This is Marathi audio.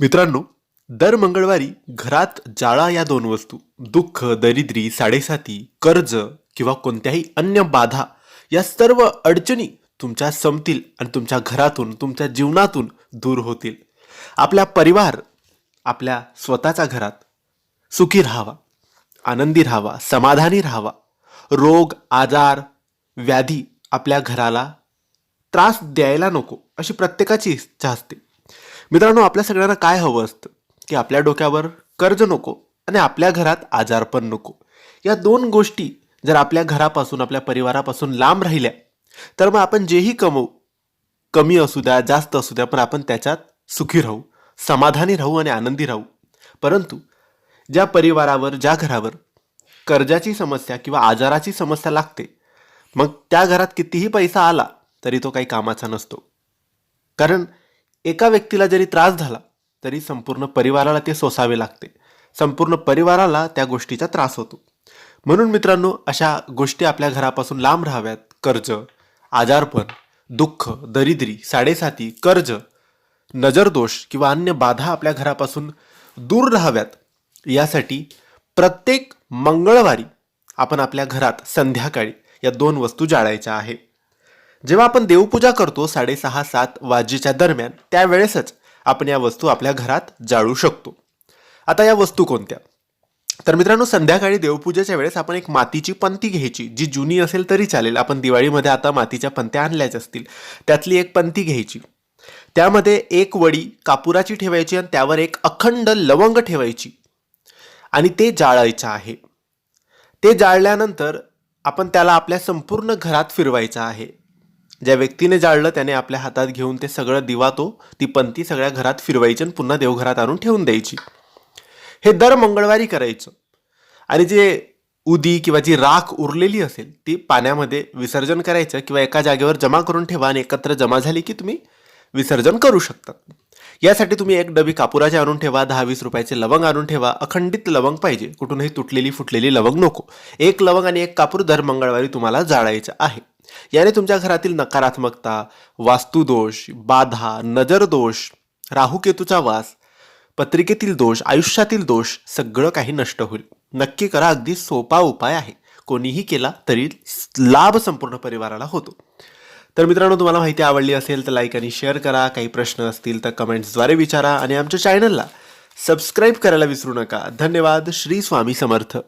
मित्रांनो दर मंगळवारी घरात जाळा या दोन वस्तू दुःख दरिद्री साडेसाती कर्ज किंवा कोणत्याही अन्य बाधा या सर्व अडचणी तुमच्या संपतील आणि तुमच्या घरातून तुमच्या जीवनातून दूर होतील. आपला परिवार आपल्या स्वतःच्या घरात सुखी राहावा आनंदी राहावा समाधानी राहावा. रोग आजार व्याधी आपल्या घराला त्रास द्यायला नको अशी प्रत्येकाची इच्छा असते. मित्रांनो आपल्या सगळ्यांना काय हवं असतं? की आपल्या डोक्यावर कर्ज नको आणि आपल्या घरात आजार पण नको. या दोन गोष्टी जर आपल्या घरापासून आपल्या परिवारापासून लांब राहिल्या तर मग आपण जेही कमवू कमी असू द्या जास्त असू द्या पण आपण त्याच्यात सुखी राहू समाधानी राहू आणि आनंदी राहू. परंतु ज्या परिवारावर ज्या घरावर कर्जाची समस्या किंवा आजाराची समस्या लागते मग त्या घरात कितीही पैसा आला तरी तो काही कामाचा नसतो. कारण एका व्यक्तीला जरी त्रास झाला तरी संपूर्ण परिवाराला ते सोसावे लागते. संपूर्ण परिवाराला त्या गोष्टीचा त्रास होतो. म्हणून मित्रांनो अशा गोष्टी आपल्या घरापासून लांब राहाव्यात. कर्ज आजारपण दुःख दरिद्री साडेसाती कर्ज नजरदोष किंवा अन्य बाधा आपल्या घरापासून दूर राहाव्यात. यासाठी प्रत्येक मंगळवारी आपण आपल्या घरात संध्याकाळी या दोन वस्तू जाळायच्या आहे. जेव्हा आपण देवपूजा करतो साडेसहा सात वाजेच्या दरम्यान त्यावेळेसच आपण या वस्तू आपल्या घरात जाळू शकतो. आता या वस्तू कोणत्या? तर मित्रांनो संध्याकाळी देवपूजेच्या वेळेस आपण एक मातीची पंती घ्यायची जी जुनी असेल तरी चालेल. आपण दिवाळीमध्ये आता मातीच्या पंत्या आणल्याच असतील. त्यातली एक पंती घ्यायची. त्यामध्ये एक वडी कापुराची ठेवायची आणि त्यावर एक अखंड लवंग ठेवायची. आणि ते जाळायचं आहे. ते जाळल्यानंतर आपण त्याला आपल्या संपूर्ण घरात फिरवायचं आहे. ज्या व्यक्तीने जाळलं त्याने आपल्या हातात घेऊन ते सगळं दिवा तो ती पंती सगळ्या घरात फिरवायची आणि पुन्हा देवघरात आणून ठेवून द्यायची. हे दर मंगळवारी करायचं. आणि जे उदी किंवा जी राख उरलेली असेल ती पाण्यामध्ये विसर्जन करायचं किंवा एका जागेवर जमा करून ठेवा आणि एकत्र जमा झाली की तुम्ही विसर्जन करू शकता. यासाठी तुम्ही एक डबी कापुराचे आणून ठेवा दहा वीस रुपयाचे लवंग आणून ठेवा. अखंडित लवंग पाहिजे. कुठूनही तुटलेली फुटलेली लवंग नको. एक लवंग आणि एक कापूर दर मंगळवारी तुम्हाला जाळायचं आहे. याने तुमच्या घरातील नकारात्मकता वास्तुदोष बाधा नजरदोष राहुकेतूचा वास पत्रिकेतील दोष आयुष्यातील दोष सगळं काही नष्ट होईल. नक्की करा अगदी सोपा उपाय आहे. कोणीही केला तरी लाभ संपूर्ण परिवाराला होतो. तर मित्रांनो तुम्हाला माहिती आवडली असेल तर लाईक आणि शेअर करा. काही प्रश्न असतील तर कमेंट्सद्वारे विचारा आणि आमच्या चॅनलला सबस्क्राईब करायला विसरू नका. धन्यवाद. श्री स्वामी समर्थ.